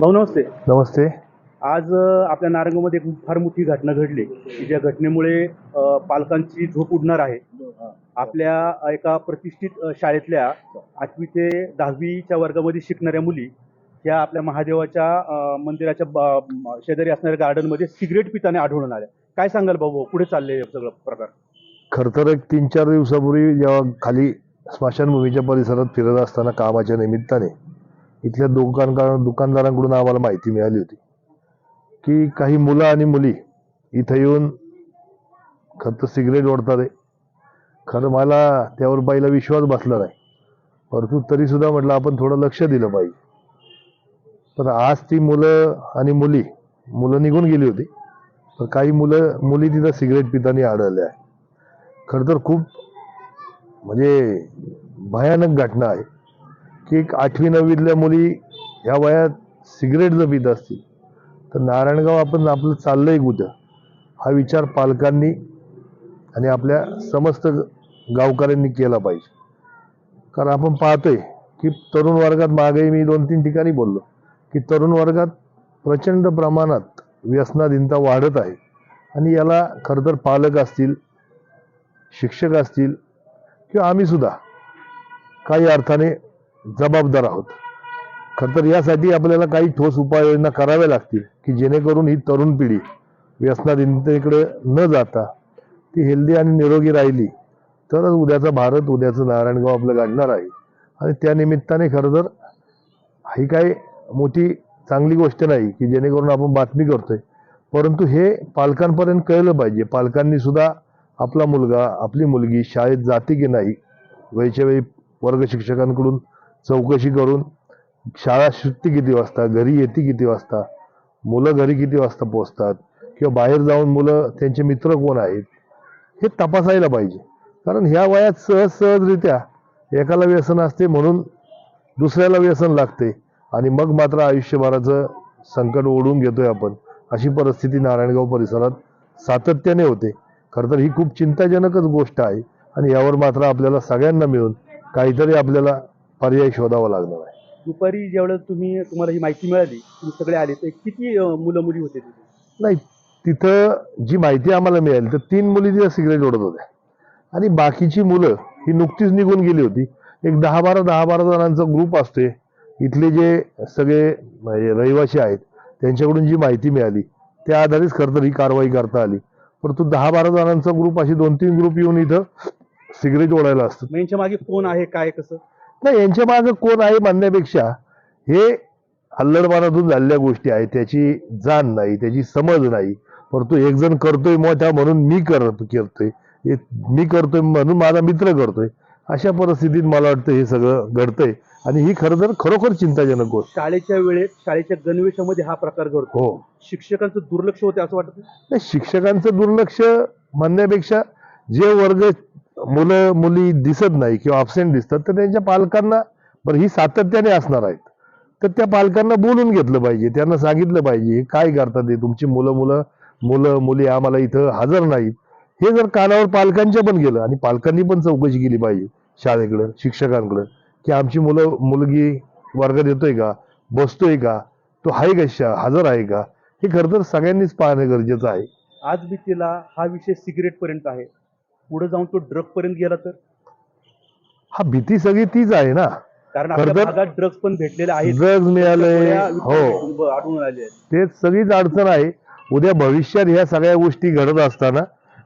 भाऊ नमस्ते. नमस्ते. आज अ, आपल्या नारंगामध्ये एक फार मोठी घटना घडली. की ज्या घटनेमुळे अ, पालकांची झोप उडणार आहे. आपल्या एका प्रतिष्ठित अ, शाळेतल्या आठवी ते दहावीच्या वर्गामध्ये शिकणाऱ्या मुली ह्या आपल्या महादेवाच्या अ, मंदिराच्या ब- म- शेजारी असणाऱ्या गार्डनमध्ये सिगरेट पिताने आढळून आल्या. काय सांगाल भाऊ भाऊ पुढे चालले हे सगळं प्रकार? खरं तर एक तीन चार दिवसापूर्वी जेव्हा खाली स्मशानभूमीच्या परिसरात फिरत असताना कामाच्या निमित्ताने इथल्या दुकानकार दुकानदारांकडून आम्हाला माहिती मिळाली होती. की काही मुलं आणि मुली इथं येऊन खरं तर सिगरेट ओढतात आहे खरं मला त्यावर पहिला विश्वास बसला नाही. परंतु तरीसुद्धा म्हटलं आपण थोडं लक्ष दिलं पाहिजे. तर आज ती मुलं आणि मुली मुलं निघून गेली होती. तर काही मुलं मुली तिथं सिगरेट पिताना आढळल्या आहे खरं तर खूप म्हणजे भयानक घटना आहे. की एक आठवी नववीतल्या मुली ह्या वयात सिगरेट जर पित असतील. तर नारायणगाव आपण आपलं चाललंय उद्या. हा विचार पालकांनी आणि आपल्या समस्त गावकऱ्यांनी केला पाहिजे. कारण आपण पाहतोय की तरुण वर्गात मागेही मी दोन तीन ठिकाणी बोललो की तरुण वर्गात प्रचंड प्रमाणात व्यसनाधीनता वाढत आहे. आणि याला खरं तर पालक असतील शिक्षक असतील किंवा आम्हीसुद्धा काही अर्थाने जबाबदार आहोत. खरं तर यासाठी आपल्याला काही ठोस उपाययोजना कराव्या लागतील की जेणेकरून ही तरुण पिढी व्यसनाधीनतेकडे न जाता ती हेल्दी आणि निरोगी राहिली तरच उद्याचा भारत उद्याचं नारायणगाव आपलं गाडणार आहे. आणि त्या निमित्ताने खरं तर ही काही मोठी चांगली गोष्ट नाही की जेणेकरून आपण बातमी करतोय. परंतु हे पालकांपर्यंत कळलं पाहिजे. पालकांनी सुद्धा आपला मुलगा आपली मुलगी शाळेत जाते की नाही वेळच्या वेळी वर्ग शिक्षकांकडून चौकशी करून शाळा सुटते किती वाजता घरी येते किती वाजता मुलं घरी किती वाजता पोचतात किंवा बाहेर जाऊन मुलं त्यांचे मित्र कोण आहेत हे तपासायला पाहिजे. कारण ह्या वयात सहज सहजरित्या एकाला व्यसन असते म्हणून दुसऱ्याला व्यसन लागते आणि मग मात्र आयुष्यभराचं संकट ओढून घेतोय आपण. अशी परिस्थिती नारायणगाव परिसरात सातत्याने होते. खरं तर ही खूप चिंताजनकच गोष्ट आहे आणि यावर मात्र आपल्याला सगळ्यांना मिळून काहीतरी आपल्याला पर्याय शोधावा लागणार आहे. दुपारी ज्यावेळेस तुम्ही तुम्हाला ही माहिती मिळाली तुम्ही सगळे आले तर किती अ, मुलं मुली होते तिथे? नाही तिथं जी माहिती आम्हाला मिळाली तर तीन मुली तिथं सिगरेट ओढत होत्या. आणि बाकीची मुलं ही नुकतीच निघून गेली होती. एक दहा बारा दहा बारा जणांचा ग्रुप असते इथले जे सगळे म्हणजे रहिवासी आहेत त्यांच्याकडून जी माहिती मिळाली त्या आधारेच खरं तर ही कारवाई करता आली. परंतु दहा बारा जणांचा ग्रुप अशी दोन तीन ग्रुप येऊन इथं सिगरेट ओढायला असतात. मग यांच्या मागे कोण आहे काय कसं? नाही यांच्या मागे कोण आहे म्हणण्यापेक्षा हे हल्लडपणातून झालेल्या गोष्टी आहेत. त्याची जाण नाही त्याची समज नाही. परंतु एक जण करतोय मोठा म्हणून मी करत करतोय. मी करतोय म्हणून माझा मित्र करतोय. अशा परिस्थितीत मला वाटतं हे सगळं घडतंय. आणि ही खरं तर खरोखर चिंताजनक गोष्ट. शाळेच्या वेळेत शाळेच्या गणवेशामध्ये हा प्रकार घडतो. हो. शिक्षकांचं दुर्लक्ष होते असं वाटत? नाही, शिक्षकांचं दुर्लक्ष म्हणण्यापेक्षा जे वर्ग मुलं मुली दिसत नाही किंवा अब्सेंट दिसतात तर त्यांच्या पालकांना बरं ही सातत्याने असणार आहेत. तर त्या पालकांना बोलून घेतलं पाहिजे त्यांना सांगितलं पाहिजे काय करतात ते तुमची मुलं मुलं मुलं मुली आम्हाला इथं हजर नाहीत. हे जर कानावर पालकांच्या पण गेलं आणि पालकांनी पण चौकशी केली पाहिजे शाळेकडं शिक्षकांकडं की आमची मुलं मुलगी वर्गात येतोय का बसतोय का तो आहे का शा- हजर आहे का हे खरं तर सगळ्यांनीच पाहणं गरजेचं आहे. आज भीतीला हा विषय सिगरेट पर्यंत आहे. पुढे जाऊन तो ड्रग पर्यंत गेला तर? हा भीती सगळी तीच आहे ना. कारण आपल्या भागात ड्रग्ज पण भेटलेले आहेत. ड्रग्ज मिळाले गोळ्या हो. आढळून आले आहेत. ते सगळीच अडचण आहे. उद्या भविष्यात ह्या सगळ्या गोष्टी घडत असताना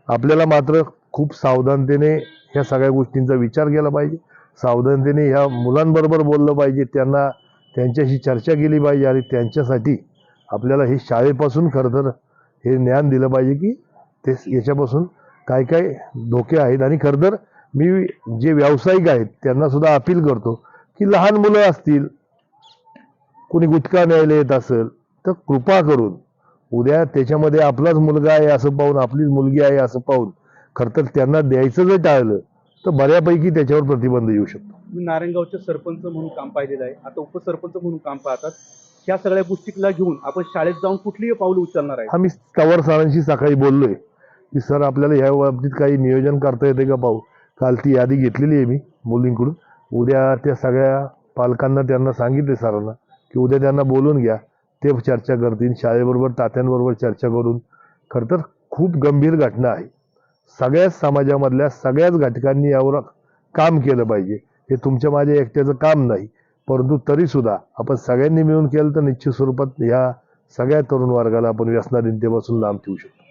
आपल्याला मात्र खूप सावधानतेने ह्या सगळ्या गोष्टींचा विचार केला पाहिजे. सावधानतेने ह्या मुलांबरोबर बोललं पाहिजे. त्यांना त्यांच्याशी चर्चा केली पाहिजे आणि त्यांच्यासाठी आपल्याला हे शाळेपासून खरं तर हे ज्ञान दिलं पाहिजे की ते याच्यापासून काय काय धोके आहेत आणि खरं तर मी जे व्यावसायिक आहेत त्यांना सुद्धा अपील करतो की लहान मुलं असतील कुणी गुटखा न्यायला येत असेल तर कृपा करून उद्या त्याच्यामध्ये आपलाच मुलगा आहे असं पाहून आपलीच मुलगी आहे असं पाहून खरं तर त्यांना द्यायचं जर टाळलं तर बऱ्यापैकी त्याच्यावर प्रतिबंध येऊ शकतो. तुम्ही नारायणगावचे सरपंच म्हणून काम पाहिलेलं आहे. आता उपसरपंच म्हणून काम पाहतात. ह्या सगळ्या गोष्टीला घेऊन आपण शाळेत जाऊन कुठलीही पाऊल उचलणार आहे. आम्ही तवर सरांशी सकाळी बोललोय. की सर आपल्याला ह्या बाबतीत काही नियोजन करता येते का पाहू काल ती यादी घेतलेली आहे मी मुलींकडून. उद्या त्या सगळ्या पालकांना त्यांना सांगितले सरांना की उद्या त्यांना बोलून घ्या. ते चर्चा करतील. शाळेबरोबर तात्यांबरोबर चर्चा करून. खरं तर खूप गंभीर घटना आहे. सगळ्याच समाजामधल्या सगळ्याच घटकांनी यावर काम केलं पाहिजे. हे तुमच्या माझ्या एकट्याचं काम नाही. परंतु तरीसुद्धा आपण सगळ्यांनी मिळून केलं तर निश्चित स्वरूपात ह्या सगळ्या तरुण वर्गाला आपण व्यसनाधीनतेपासून लांब ठेवू शकतो.